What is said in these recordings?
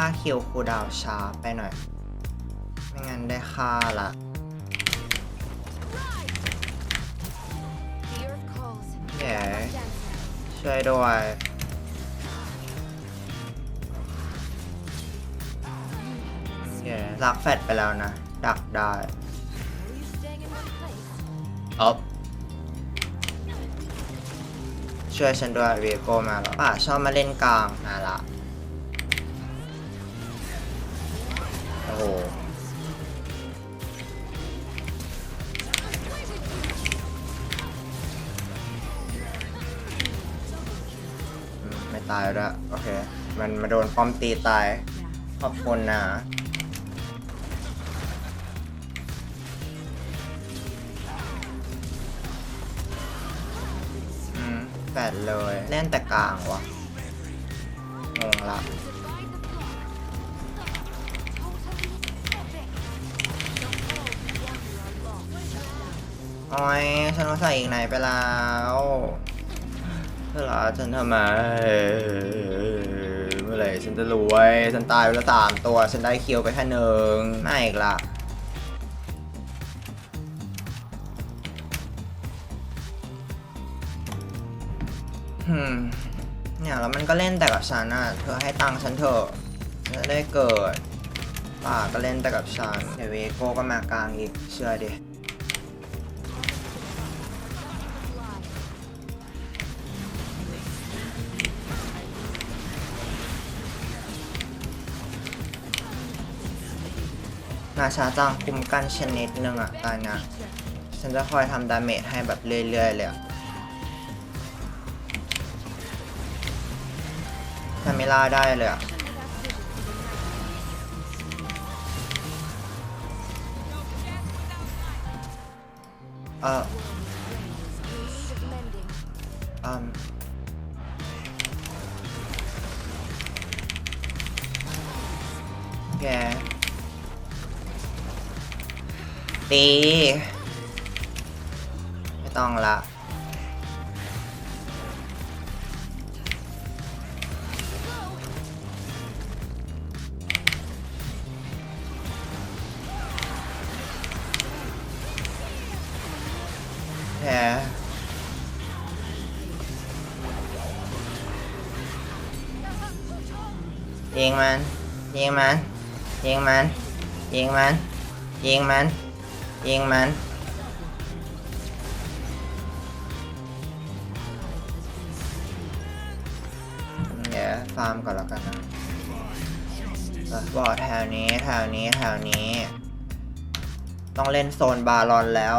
ค่าคิวคูลดาวน์ช้าไปหน่อย ไม่งั้นได้ค่าละ The earth calls. แย่ Dancer. ช่วยด้วยแย่ลักแฟดไปแล้วนะ ดักได้ Are you staying in one place? อ๊อฟช่วยฉันด้วยเวโก้มาแล้วป่าชอบมาเล่นกลางมาละ โอ้โหไม่ตายแล้วโอเค มันมาโดนป้อมตีตาย ขอบคุณนะอืมแปดเลย เล่นแต่กลางวะงงละ โอ้ยฉันมาใส่อีกไหนไปแล้วเธอหรอฉันทำไม เมื่อไหร่ฉันจะรวย ฉันตายไปแล้วสามตัว ฉันได้คิวไปแค่หนึ่งไม่อีกละหืมเนี่ยแล้วมันก็เล่นแต่กับฉันอะ เธอให้ตังค์ฉันเถอะจะได้เกิดป่าก็เล่นแต่กับฉันเดวเวโก้ก็มากลางอีกเชื่อดิ นาชาจังคุมกันชนิดนึงอะตอนนี้ฉันจะคอยทำดาเมจให้แบบเรื่อยๆเลยอะคาเมล่าได้เลยอะเอออืมแก ตี ไม่ต้องละแพ้ยิงมันยิงมันยิงมันยิงมันยิงมัน ยิงมัน เดี๋ยวฟาร์มก่อนแล้วกันนะบอดแถวนี้แถวนี้แถวนี้ ต้องเล่นโซนบาลอนแล้ว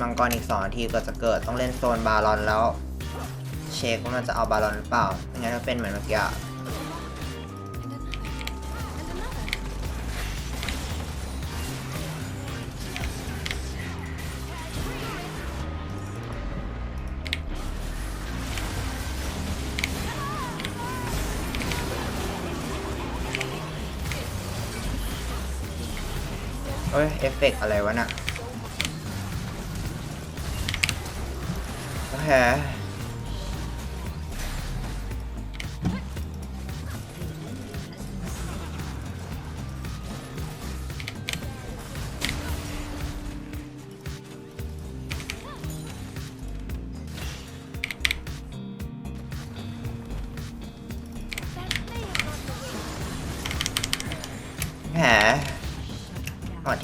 มังกรอีกสองทีก็จะเกิดต้องเล่นโซนบาลอนแล้ว เช็คว่ามันจะเอาบาลอนหรือเปล่าไม่งั้นก็เป็นเหมือนเมื่อกี้ เอ้ย เอฟเฟกต์อะไรวะน่ะโอเ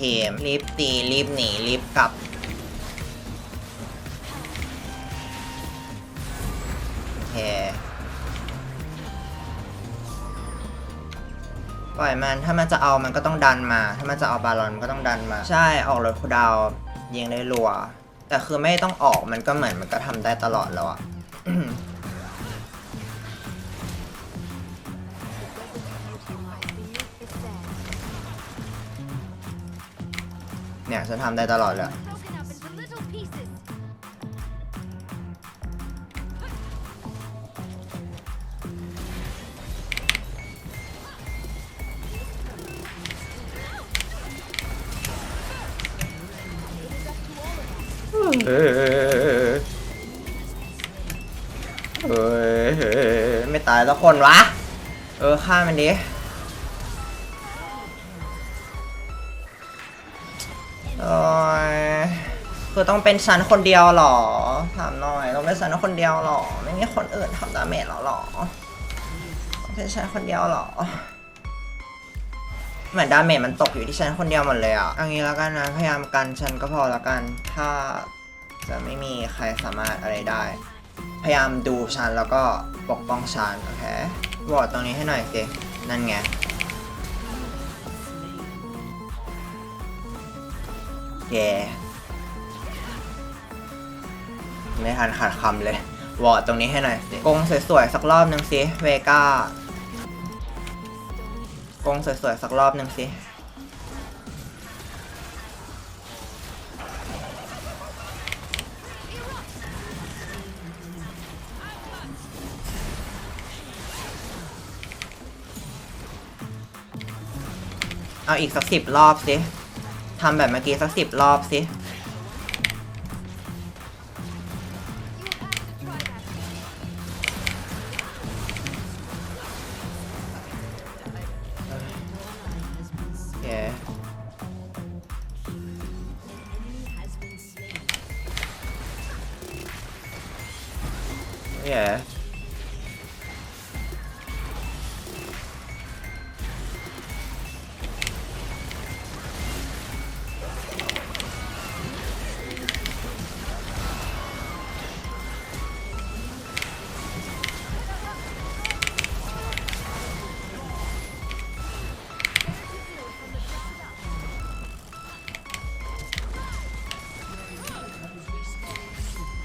ทีมรีบตีรีบหนีรีบกลับ โอเค ปล่อยมันถ้ามันจะเอามันก็ต้องดันมา ถ้ามันจะเอาบาลอนมันก็ต้องดันมา ใช่ออกรถคูดาวยิงได้รัว แต่คือไม่ต้องออกมันก็เหมือนมันก็ทำได้ตลอดแล้วอะ เนี่ยฉันทำได้ตลอดเลย Broken up into little pieces. เออเฮ้ยไม่ตายสักคนวะ เออฆ่ามันดิ คือต้องเป็นฉันคนเดียวหรอ ถามหน่อยต้องเป็นฉันคนเดียวหรอ ไม่มีคนอื่นทำดาเมจหรอต้องเป็นฉันคนเดียวหรอ เหมือนดาเมจมันตกอยู่ที่ฉันคนเดียวหมดเลยอะเอันนี้แล้วกันนะ พยายามกันฉันก็พอแล้วกัน ถ้าจะไม่มีใครสามารถอะไรได้ พยายามดูฉันแล้วก็ปกป้องฉันโอเคโหวตตรงนี้ให้หน่อยสินั่นไงเย่ ไม่ทันขาดคำเลย วอร์ดตรงนี้ให้หน่อยสิกงสวยๆ สักรอบหนึ่งสิเวก้ากงสวยๆ สักรอบหนึ่งสิเอาอีกสักสิบรอบสิทำแบบเมื่อกี้สักสิบรอบสิ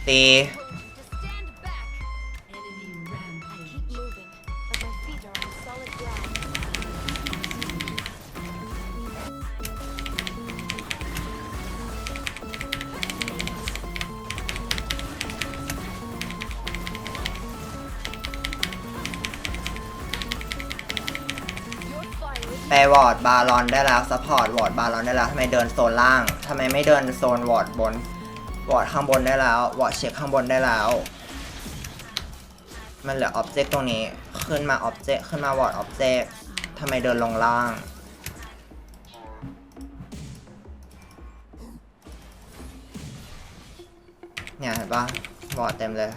โอ วอร์ดบาลอนได้แล้วซัพพอร์ตวอร์ดบาลอนได้แล้วทำไมเดินโซนล่างทำไมไม่เดินโซนวอร์ดบนวอร์ดข้างบนได้แล้ววอร์ดเช็คข้างบนได้แล้ว มันเหลืออ็อบเจกต์ตรงนี้ขึ้นมาอ็อบเจกต์ขึ้นมาวอร์ดอ็อบเจกต์ทำไมเดินลงล่างเนี่ยเห็นปะวอร์ดเต็มเลย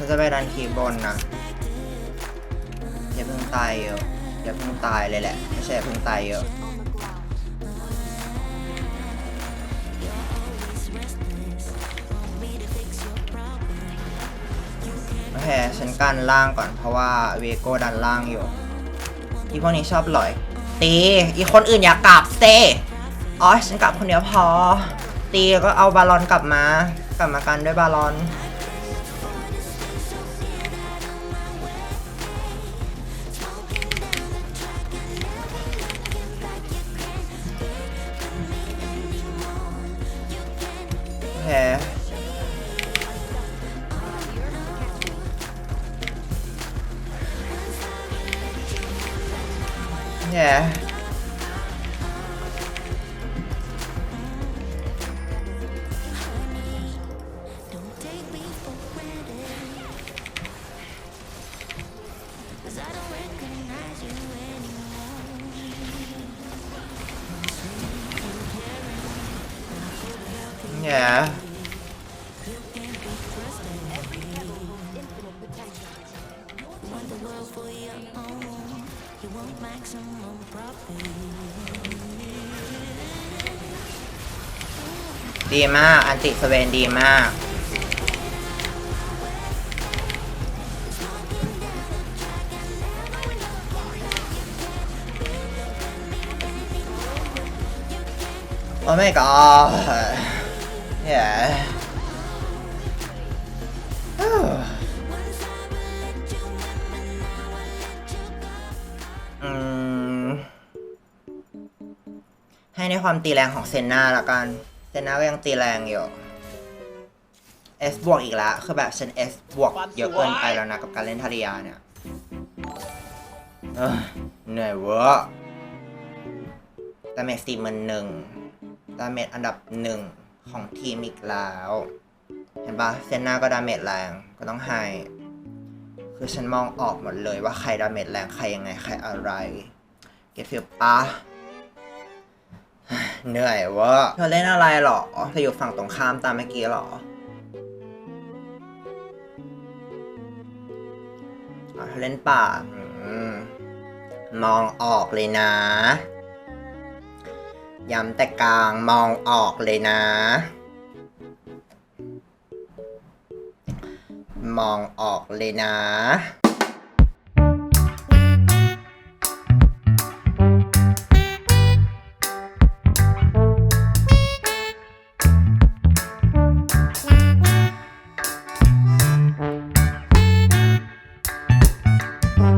ฉันจะไปดันทีบนนะอย่าเพิ่งตายเยอะอย่าเพิ่งตายเลยแหละ ไม่ใช่อย่าเพิ่งตายเยอะโอเคฉันกันล่างก่อนเพราะว่าเวโก้ดันล่างอยู่อีพวกนี้ชอบหลอย ตีอีคนอื่นอย่ากลับเซอ๋อฉันกลับคนเดียวพอ ตีก็เอาบาลอนกลับมา กลับมากันด้วยบาลอน Yeah. ดีมาก อันติสเวนดีมาก Oh my god. Yeah. ให้ในความตีแรงของเซนนาละกัน เซนนาก็ยังตีแรงอยู่ S บวกอีกแล้ว คือแบบฉัน S บวกเยอะเกินไปแล้วนะ กับการเล่นทาริยาเนี่ยเอ้ยเหนื่อยเวอร์ดาเมจสี่หมื่นหนึ่งดาเมจอันดับหนึ่ง ของทีมอีกแล้ว เห็นปะเซนนาก็ดาเมจแรงก็ต้องให้ คือฉันมองออกหมดเลยว่าใครดาเมจแรงใครยังไง ใครอะไร เก็ตฟิลปะเหนื่อยวะเธอเล่นอะไรหรอเธออยู่ฝั่งตรงข้ามตามเมื่อกี้หรอเธอเล่นป่ามองออกเลยนะ ย้ำแต่กลางมองออกเลยนะ มองออกเลยนะ